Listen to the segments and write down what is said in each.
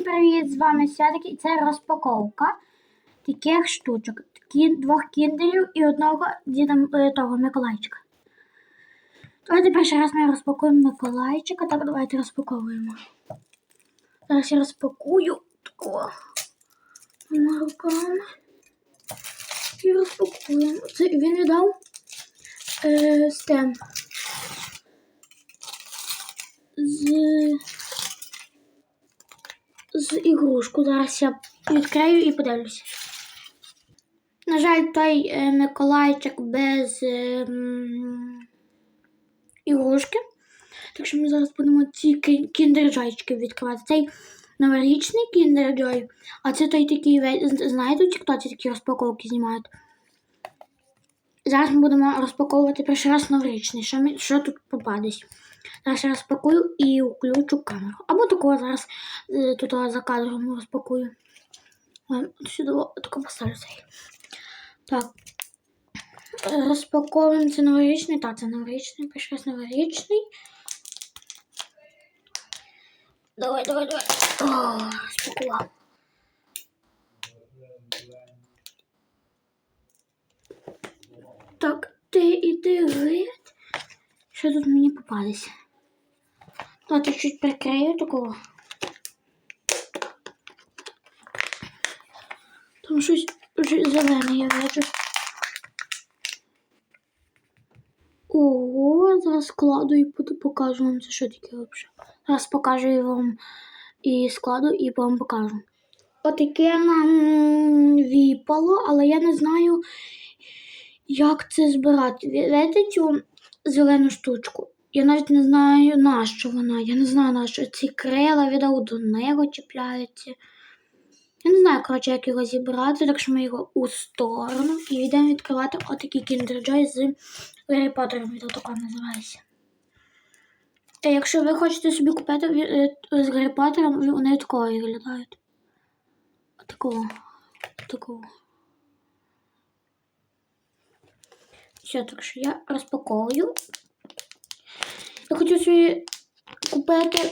Всім привіт! З вами і це розпаковка таких штучок. Двох кіндерів і одного діда е, того Миколайчика. Давайте перший раз ми розпакуємо Миколайчика. Так, давайте розпаковуємо. Зараз я розпакую такого двома руками. І розпакуємо. Це він віддав е, стем. З з ігрушку. Зараз я відкрию і подивлюся. На жаль, той е, Миколайчик без е, ігрушки. Так що ми зараз будемо ці кіндерджойчики відкривати. Цей новорічний кіндерджой, а це той такий, знаєте, у тіктоці такі розпаковки знімають. Зараз ми будемо розпаковувати перший раз новорічний. Що, ми, що тут попадесь? Зараз я розпакую і включу камеру. Або такого зараз е, тут за кадром розпакую. Ой, Сюди тако поставлю цей. Так. Е, Розпаковуємо це новорічний. Так, це новорічний, перший новорічний. Давай, давай, давай. О, розпакував. Так, ти іди геть. Що тут мені попалося? Давайте чуть прикрию такого. Там щось зелене я бачу. Ого, зараз складу і покажу вам це що таке взагалі. Зараз покажу і вам і складу, і вам покажу. Отаке нам віпало, але я не знаю, як це збирати. Видите цю зелену штучку? Я навіть не знаю, на що вона. Я не знаю, на що ці крила віддав до нього чіпляються. Я не знаю, коротше, як його зібрати, так що ми його у сторону і йдемо відкривати отакий Kinder Joy з Гаррі Поттером, він тако називається. Та якщо ви хочете собі купити е, з Гаррі Поттером, вони такого виглядають. Отакого. Отакого. Все, так що я розпаковую. Я хочу собі купити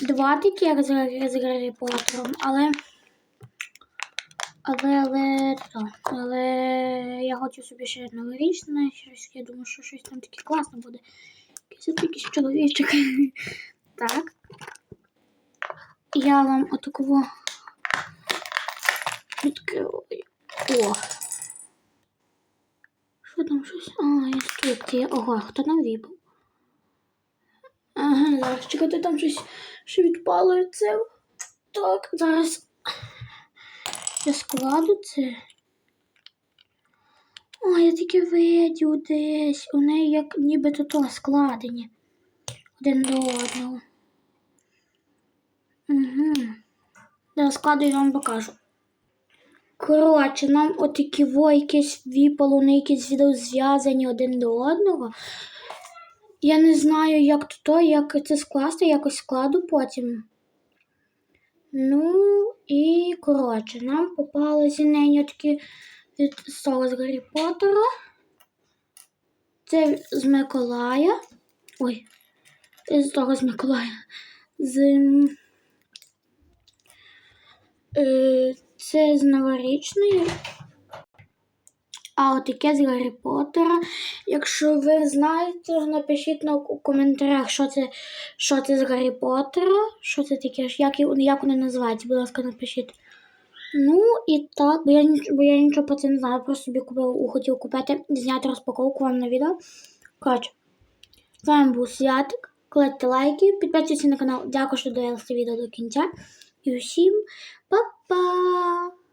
два такі з, Гаррі Поттером, але. Але, але, та, але я хочу собі ще новорічне, щось, я думаю, що щось там таке класне буде. Якийсь чоловічок. Так. Я вам отакого відкриваю. О! Що там щось? А. Ого, хто нам віпав? Ага, зараз чекайте, там щось що відпало це. Так, зараз я складу це. О, я таке видів десь. У неї як нібито то складені. Один до одного. Угу. Я складу і вам покажу. Коротше, нам отакі во якісь віпало, вони якісь відео зв'язані один до одного. Я не знаю, як то, як це скласти, якось складу потім. Ну, і коротше, нам попалися неї такі від того з Гаррі Поттера. Це з Миколая. Ой, з того з Миколая. З. Е, це з новорічної. А от яке з Гаррі Поттера. Якщо ви знаєте, напишіть у коментарях, що це що це з Гаррі Поттера, що це таке, як, як вони називаються, будь ласка, напишіть. Ну і так, бо я бо я нічого про це не знаю, просто собі купив, хотів купити, зняти розпаковку вам на відео. Коротше, з вами був Святик. Кладьте лайки, підписуйтесь на канал. Дякую, що дивилися відео до кінця. Yoshim Baba.